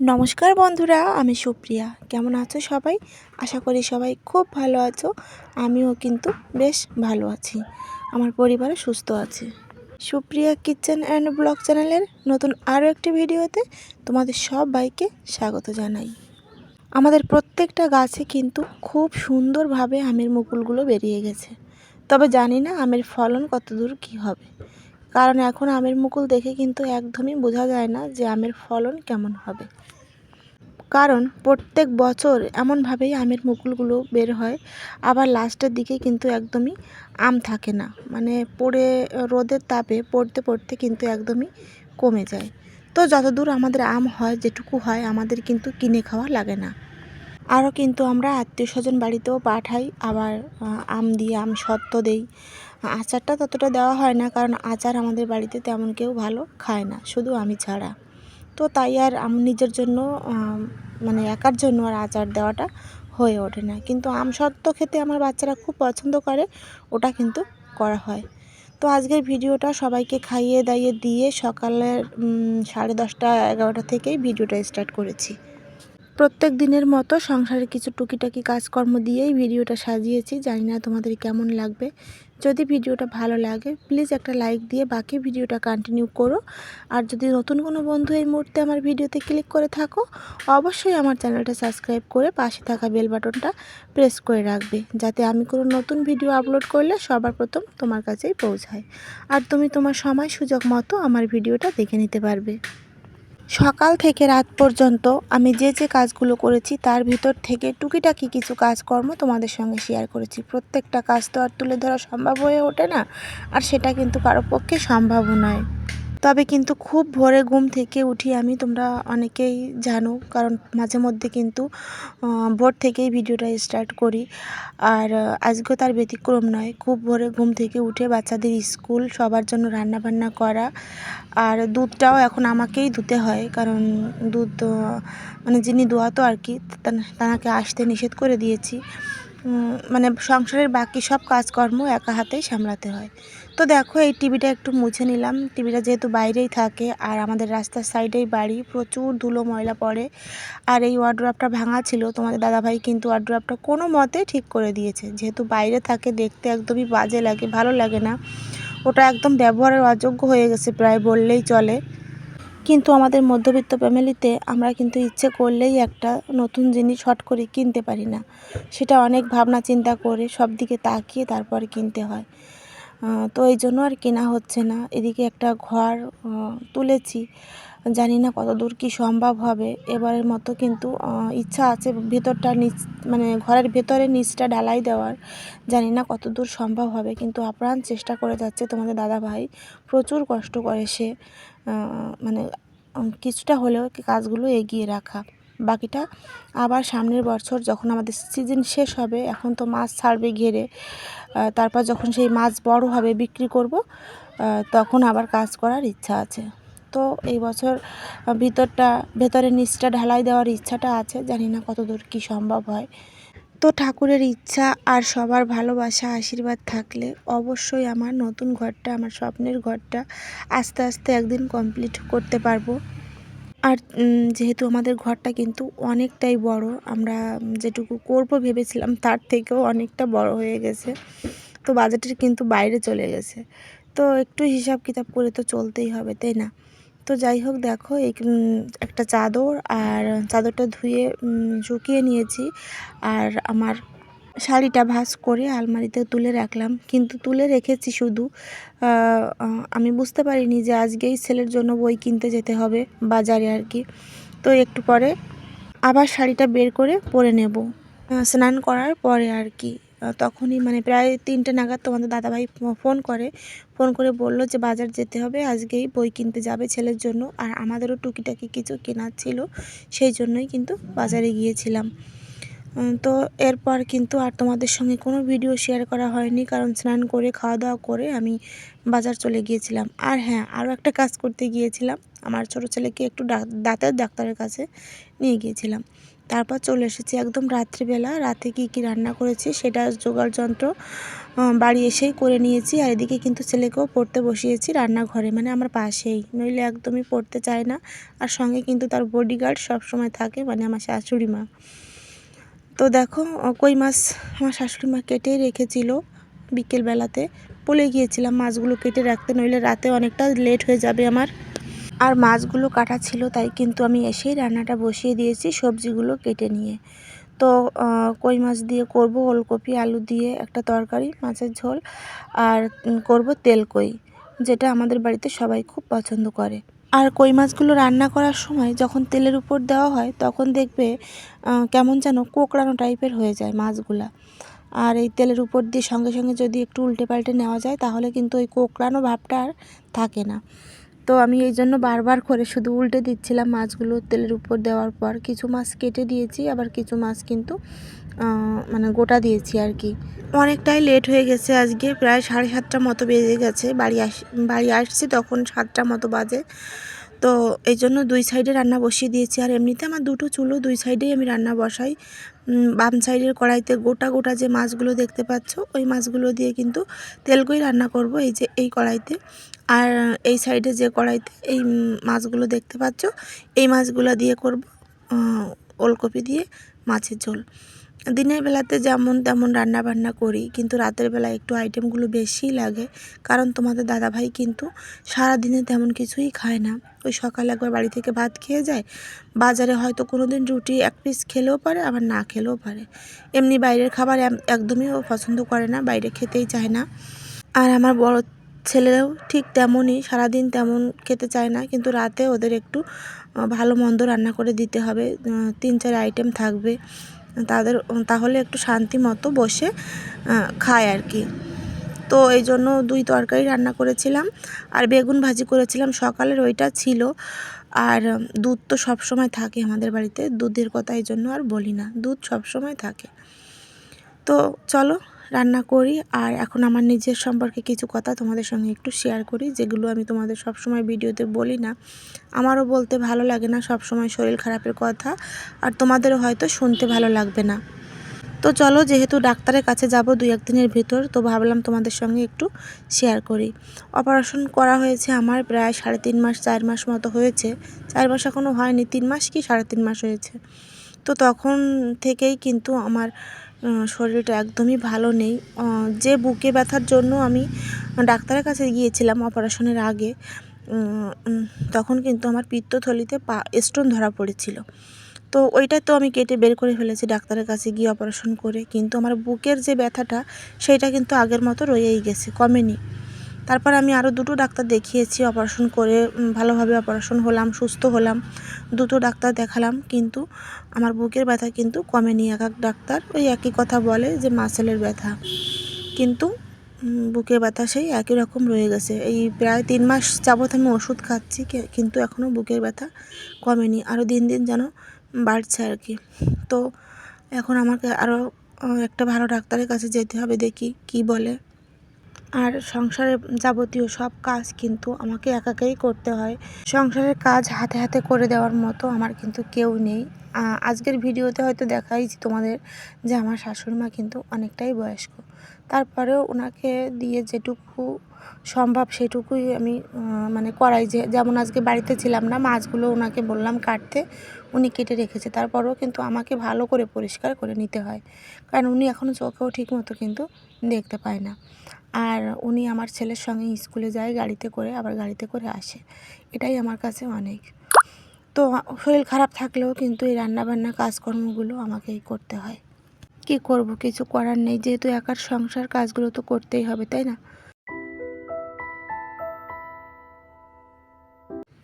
নমস্কার বন্ধুরা, আমি সুপ্রিয়া। কেমন আছো সবাই? আশা করি সবাই খুব ভালো আছো। আমিও কিন্তু বেশ ভালো আছি। আমার পরিবারও সুস্থ আছে। সুপ্রিয়া কিচেন অ্যান্ড ব্লগ চ্যানেলের নতুন আরও একটি ভিডিওতে তোমাদের সবাইকে স্বাগত জানাই। আমাদের প্রত্যেকটা গাছে কিন্তু খুব সুন্দরভাবে আমের মুকুলগুলো বেরিয়ে গেছে। তবে জানি না আমের ফলন কতদূর কী হবে। কারণ এখন আমের মুকুল দেখে কিন্তু একদমই বোঝা যায় না যে আমের ফলন কেমন হবে। কারণ প্রত্যেক বছর এমনভাবেই আমের মুকুলগুলো বের হয়, আবার লাস্টের দিকে কিন্তু একদমই আম থাকে না। মানে পড়ে, রোদের তাপে পড়তে পড়তে কিন্তু একদমই কমে যায়। তো যতদূর আমাদের আম হয়, যেটুকু হয়, আমাদের কিন্তু কিনে খাওয়া লাগে না। আরও কিন্তু আমরা আত্মীয় স্বজন বাড়িতেও পাঠাই, আবার আম দিয়ে আম সত্ত্ব দেই। আচারটা ততটা দেওয়া হয় না, কারণ আচার আমাদের বাড়িতে তেমন কেউ ভালো খায় না, শুধু আমি ছাড়া। তো তাই আর আমি নিজের জন্য মানে একার জন্য আর আচার দেওয়াটা হয়ে ওঠে না। কিন্তু আম সত্ত্ব খেতে আমার বাচ্চারা খুব পছন্দ করে, ওটা কিন্তু করা হয়। তো আজকের ভিডিওটা সবাইকে খাইয়ে দাইয়ে দিয়ে সকালের সাড়ে দশটা, এগারোটা থেকেই ভিডিওটা স্টার্ট করেছি। প্রত্যেক দিনের মতো সংসারের কিছু টুকিটাকি কাজকর্ম দিয়েই ভিডিওটা সাজিয়েছি। জানি না তোমাদের কেমন লাগবে। যদি ভিডিওটা ভালো লাগে প্লিজ একটা লাইক দিয়ে বাকি ভিডিওটা কন্টিনিউ করো। আর যদি নতুন কোনো বন্ধু এই মুহূর্তে আমার ভিডিওতে ক্লিক করে থাকো, অবশ্যই আমার চ্যানেলটা সাবস্ক্রাইব করে পাশে থাকা বেল বাটনটা প্রেস করে রাখবে। যাতে আমি কোনো নতুন ভিডিও আপলোড করলে সবার প্রথম তোমার কাছেই পৌঁছায়। আর তুমি তোমার সময় সুযোগ মতো আমার ভিডিওটা দেখে নিতে পারবে। সকাল থেকে রাত পর্যন্ত আমি যে যে কাজগুলো করেছি, তার ভিতর থেকে টুকিটাকি কিছু কাজকর্ম তোমাদের সঙ্গে শেয়ার করেছি। প্রত্যেকটা কাজ তো আর তুলে ধরা সম্ভব হয়ে ওঠে না, আর সেটা কিন্তু কারও পক্ষে সম্ভবও নয়। তবে কিন্তু খুব ভোরে ঘুম থেকে উঠি আমি, তোমরা অনেকেই জানো, কারণ মাঝে মধ্যে কিন্তু ভোর থেকেই ভিডিওটা স্টার্ট করি। আর আজকেও তার ব্যতিক্রম নয়, খুব ভোরে ঘুম থেকে উঠে বাচ্চাদের স্কুল, সবার জন্য রান্না বান্না করা। আর দুধটাও এখন আমাকেই ধুতে হয়, কারণ দুধ মানে যিনি দোয়াতো আর কি তাকে আসতে নিষেধ করে দিয়েছি। মানে সংসারের বাকি সব কাজকর্ম একা হাতেই সামলাতে হয়। তো দেখো, এই টিভিটা একটু মুছে নিলাম। টিভিটা যেহেতু বাইরেই থাকে, আর আমাদের রাস্তার সাইডেই বাড়ি, প্রচুর ধুলো ময়লা পড়ে। আর এই ওয়ার্ড্রপটা ভাঙা ছিল, তোমাদের দাদাভাই কিন্তু ওয়ার্ড্রপটা কোনো মতে ঠিক করে দিয়েছে। যেহেতু বাইরে থাকে, দেখতে একদমই বাজে লাগে, ভালো লাগে না। ওটা একদম ব্যবহারের অযোগ্য হয়ে গেছে, প্রায় বললেই চলে। কিন্তু আমাদের মধ্যবিত্ত ফ্যামিলিতে আমরা কিন্তু ইচ্ছে করলেই একটা নতুন জিনিস হট করে কিনতে পারি না। সেটা অনেক ভাবনা চিন্তা করে সব দিকে তাকিয়ে তারপর কিনতে হয়। তো এই জন্য আর কেনা হচ্ছে না। এদিকে একটা ঘর তুলেছি। জানি না কত দূর কী সম্ভব হবে। এবারের মতো কিন্তু ইচ্ছা আছে ভেতরটা নিচ মানে ঘরের ভেতরে নিচটা ডালাই দেওয়ার। জানি না কত দূর সম্ভব হবে, কিন্তু আপ্রাণ চেষ্টা করে যাচ্ছে তোমাদের দাদা ভাই প্রচুর কষ্ট করে সে মানে কিছুটা হলেও কাজগুলো এগিয়ে রাখা। বাকিটা আবার সামনের বছর যখন আমাদের সিজন শেষ হবে, এখন তো মাছ ছাড়বে ঘেরে। তারপর যখন সেই মাছ বড় হবে, বিক্রি করব তখন আবার কাজ করার ইচ্ছা আছে। তো এই বছর ভিতরটা, ভেতরে নিচটা ঢালাই দেওয়ার ইচ্ছাটা আছে, জানি না কত দূর কী সম্ভব হয়। তো ঠাকুরের ইচ্ছা আর সবার ভালোবাসা, আশীর্বাদ থাকলে অবশ্যই আমার নতুন ঘরটা, আমার স্বপ্নের ঘরটা আস্তে আস্তে একদিন কমপ্লিট করতে পারব। আর যেহেতু আমাদের ঘরটা কিন্তু অনেকটাই বড়, আমরা যেটুকু করব ভেবেছিলাম তার থেকেও অনেকটা বড় হয়ে গেছে। তো বাজেটের কিন্তু বাইরে চলে গেছে। তো একটু হিসাব কিতাব করে তো চলতেই হবে, তাই না? তো যাই হোক, দেখো এই একটা চাদর আর চাদরটা ধুয়ে শুকিয়ে নিয়েছি। আর আমার শাড়িটা ভাঁজ করে আলমারিতে তুলে রাখলাম। কিন্তু তুলে রেখেছি শুধু আমি বুঝতে পারিনি যে আজকেই ছেলের জন্য বই কিনতে যেতে হবে বাজারে আর কি। তো একটু পরে আবার শাড়িটা বের করে পরে নেব। স্নান করার পরে আর কি। তখনই মানে প্রায় তিনটে নাগাদ তোমাদের দাদাভাই ফোন করে। ফোন করে বলল যে, বাজার যেতে হবে, আজকেই বই কিনতে যাবে ছেলের জন্য। আর আমাদেরও টুকিটাকি কিছু কেনার ছিল, সেই জন্যই কিন্তু বাজারে গিয়েছিলাম। তো এরপর কিন্তু আর তোমাদের সঙ্গে কোনো ভিডিও শেয়ার করা হয়নি, কারণ স্নান করে খাওয়া দাওয়া করে আমি বাজার চলে গিয়েছিলাম। আর হ্যাঁ আরও একটা কাজ করতে গিয়েছিলাম। আমার ছোটো ছেলেকে একটু দাঁতের ডাক্তারের কাছে নিয়ে গিয়েছিলাম। তারপর চলে এসেছি একদম রাত্রিবেলা। রাতে কি কি রান্না করেছি সেটা জোগাড় যন্ত্র বাড়ি এসেই করে নিয়েছি। আর এদিকে কিন্তু ছেলেকেও পড়তে বসিয়েছি রান্নাঘরে মানে আমার পাশেই। নইলে একদমই পড়তে চায় না। আর সঙ্গে কিন্তু তার বডিগার্ড সবসময় থাকে মানে আমার শাশুড়ি মা। তো দেখো কই মাছ আমার শাশুড়ি মা কেটেই রেখেছিল বিকেলবেলাতে। বলে গিয়েছিলাম মাছগুলো কেটে রাখতে, নইলে রাতে অনেকটা লেট হয়ে যাবে আমার। আর মাছগুলো কাটা ছিল, তাই কিন্তু আমি এসেই রান্নাটা বসিয়ে দিয়েছি সবজিগুলো কেটে নিয়ে। তো কই মাছ দিয়ে করব? ওলকপি, আলু দিয়ে একটা তরকারি, মাছের ঝোল, আর করব তেল কই, যেটা আমাদের বাড়িতে সবাই খুব পছন্দ করে। আর কই মাছগুলো রান্না করার সময় যখন তেলের উপর দেওয়া হয়, তখন দেখবে কেমন যেন কোকড়ানো টাইপের হয়ে যায় মাছগুলা। আর এই তেলের উপর দিয়ে সঙ্গে সঙ্গে যদি একটু উল্টে পাল্টে নেওয়া যায়, তাহলে কিন্তু ওই কোকড়ানো ভাবটা আর থাকে না। তো আমি এই জন্য বারবার করে শুধু উল্টে দিচ্ছিলাম মাছগুলো তেলের উপর দেওয়ার পর। কিছু মাছ কেটে দিয়েছি, আবার কিছু মাছ কিন্তু মানে গোটা দিয়েছি আর কি। অনেকটাই লেট হয়ে গেছে আজকে, প্রায় সাড়ে সাতটা মতো বেজে গেছে। বাড়ি আস, বাড়ি আসছি তখন সাতটা মতো বাজে। তো এই জন্য দুই সাইডে রান্না বসিয়ে দিয়েছি। আর এমনিতে আমার দুটো চুলো দুই সাইডেই আমি রান্না বসাই। বাম সাইডের কড়াইতে গোটা গোটা যে মাছগুলো দেখতে পাচ্ছ, ওই মাছগুলো দিয়ে কিন্তু তেলকই রান্না করব, এই যে এই কড়াইতে। আর এই সাইডে যে কড়াইতে এই মাছগুলো দেখতে পাচ্ছ, এই মাছগুলো দিয়ে করব ওলকপি দিয়ে মাছের ঝোল। দিনের বেলাতে যেমন তেমন রান্না বান্না করি, কিন্তু রাতের বেলা একটু আইটেমগুলো বেশিই লাগে, কারণ তোমাদের দাদাভাই কিন্তু সারা দিনে তেমন কিছুই খায় না। ওই সকালে একবার বাড়ি থেকে ভাত খেয়ে যায়, বাজারে হয়তো কোনো দিন রুটি এক পিস খেলেও পারে, আবার না খেলেও পারে। এমনি বাইরের খাবার একদমই ও পছন্দ করে না, বাইরে খেতেই চায় না। আর আমার বড় ছেলেরাও ঠিক তেমনই, সারাদিন তেমন খেতে চায় না, কিন্তু রাতে ওদের একটু ভালো মন্দ রান্না করে দিতে হবে তিন চার আইটেম থাকবে। তাদের তাহলে একটু শান্তি মতো বসে খায় আর কি। তো এই জন্য দুই তরকারি রান্না করেছিলাম। আর বেগুন ভাজি করেছিলাম। সকালের ওইটা ছিল। আর দুধ তো সব সময় থাকে আমাদের বাড়িতে। দুধের কথা এই জন্য আর বলি না। দুধ সব সময় থাকে। তো চলো রান্না করি, আর এখন আমার নিজের সম্পর্কে কিছু কথা তোমাদের সঙ্গে একটু শেয়ার করি, যেগুলো আমি তোমাদের সব সময় ভিডিওতে বলি না। আমারও বলতে ভালো লাগে না সব সময় শরীর খারাপের কথা, আর তোমাদেরও হয়তো শুনতে ভালো লাগবে না। তো চলো, যেহেতু ডাক্তারের কাছে যাব দুই একদিনের ভিতর, তো ভাবলাম তোমাদের সঙ্গে একটু শেয়ার করি। অপারেশন করা হয়েছে আমার প্রায় সাড়ে তিন মাস, চার মাস মতো হয়েছে। চার মাস এখনও হয়নি, তিন মাস কি সাড়ে তিন মাস হয়েছে। তো তখন থেকেই কিন্তু আমার শরীরটা একদমই ভালো নেই। যে বুকে ব্যথার জন্য আমি ডাক্তারের কাছে গিয়েছিলাম অপারেশনের আগে তখন কিন্তু আমার পিত্তথলিতে পা স্টোন ধরা পড়েছিল। তো ওইটা তো আমি কেটে বের করে ফেলেছি ডাক্তারের কাছে গিয়ে অপারেশন করে, কিন্তু আমার বুকের যে ব্যথাটা সেইটা কিন্তু আগের মতো রয়েই গেছে, কমেনি। তারপর আমি আরও দুটো ডাক্তার দেখিয়েছি অপারেশন করে ভালোভাবে অপারেশন হলাম, সুস্থ হলাম। দুটো ডাক্তার দেখালাম, কিন্তু আমার বুকের ব্যথা কিন্তু কমেনি। এক এক ডাক্তার ওই একই কথা বলে যে মাসেলের ব্যথা। কিন্তু বুকের ব্যথা সেই একই রকম রয়ে গেছে। এই প্রায় তিন মাস যাবৎ আমি ওষুধ খাচ্ছি কিন্তু এখনও বুকের ব্যথা কমেনি। আরও দিন দিন যেন বাড়ছে আর কি। তো এখন আমাকে আরও একটা ভালো ডাক্তারের কাছে যেতে হবে, দেখি কি বলে। আর সংসারের যাবতীয় সব কাজ কিন্তু আমাকে একাকেই করতে হয়। সংসারের কাজ হাতে হাতে করে দেওয়ার মতো আমার কিন্তু কেউ নেই। আজকের ভিডিওতে হয়তো দেখাইছি তোমাদের যে আমার শাশুড়ি মা কিন্তু অনেকটাই বয়স্ক। তারপরেও ওনাকে দিয়ে যেটুকু সম্ভব সেটুকুই আমি মানে করাই যে, যেমন আজকে বাড়িতে ছিলাম না, মাছগুলো ওনাকে বললাম কাটতে, উনি কেটে রেখেছে। তারপরেও কিন্তু আমাকে ভালো করে পরিষ্কার করে নিতে হয়। কারণ উনি এখনও চোখেও ঠিক মতো কিন্তু দেখতে পায় না। আর উনি আমার ছেলের সঙ্গে স্কুলে যায় গাড়িতে করে, আবার গাড়িতে করে আসে। এটাই আমার কাছে অনেক। তো শরীর খারাপ থাকলেও কিন্তু এই রান্নাবান্না কাজকর্মগুলো আমাকেই করতে হয়। কি করব? কিছু করার নেই। যেহেতু একার সংসার, কাজগুলো তো করতেই হবে, তাই না?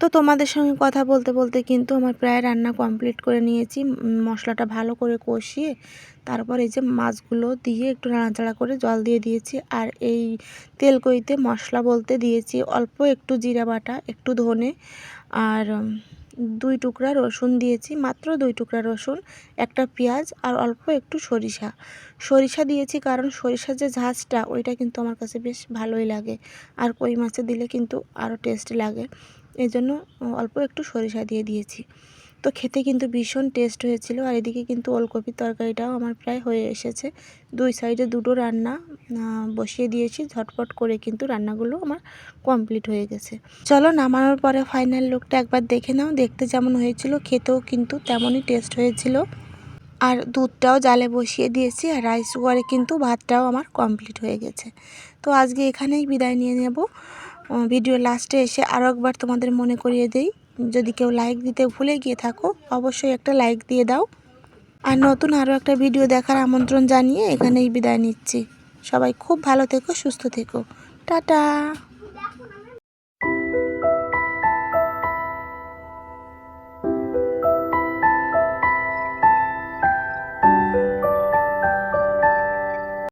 তো তোমাদের সঙ্গে কথা বলতে বলতে কিন্তু আমার প্রায় রান্না কমপ্লিট করে নিয়েছি। মশলাটা ভালো করে কষিয়ে তারপর এই যে মাছগুলো দিয়ে একটু নাড়াচাড়া করে জল দিয়ে দিয়েছি। আর এই তেল কইতে মশলা বলতে দিয়েছি অল্প একটু জিরা বাটা, একটু ধনে আর দুই টুকরা রসুন দিয়েছি, মাত্র দুই টুকরা রসুন, একটা পেঁয়াজ আর অল্প একটু সরিষা। সরিষা দিয়েছি কারণ সরিষার যে ঝাঁজটা, ওইটা কিন্তু আমার কাছে বেশ ভালোই লাগে। আর কই মাছে দিলে কিন্তু আরও টেস্ট লাগে। জন্য অল্প একটু সরিষা দিয়ে দিয়েছি। তো খেতে কিন্তু ভীষণ টেস্ট হয়েছিল আর এদিকে কিন্তু ওলকপির তরকারিটাও আমার প্রায় হয়ে এসেছে। দুই সাইডে দুটো রান্না বসিয়ে দিয়েছি। ঝটপট করে কিন্তু রান্নাগুলো আমার কমপ্লিট হয়ে গেছে। চলো নামানোর পরে ফাইনাল লুকটা একবার দেখে নাও, দেখতে যেমন হয়েছিল, খেতেও কিন্তু তেমনই টেস্ট হয়েছিল। আর দুধটাও জালে বসিয়ে দিয়েছি আর রাইস কুকারে কিন্তু ভাতটাও আমার কমপ্লিট হয়ে গেছে। তো আজকে এখানেই বিদায় নিয়ে নেব। ভিডিও লাস্টে এসে আরও একবার তোমাদের মনে করিয়ে দেই, যদি কেউ লাইক দিতে ভুলে গিয়ে থাকো, অবশ্যই একটা লাইক দিয়ে দাও। আর নতুন আরও একটা ভিডিও দেখার আমন্ত্রণ জানিয়ে এখানেই বিদায় নিচ্ছি। সবাই খুব ভালো থেকো, সুস্থ থেকো। টাটা!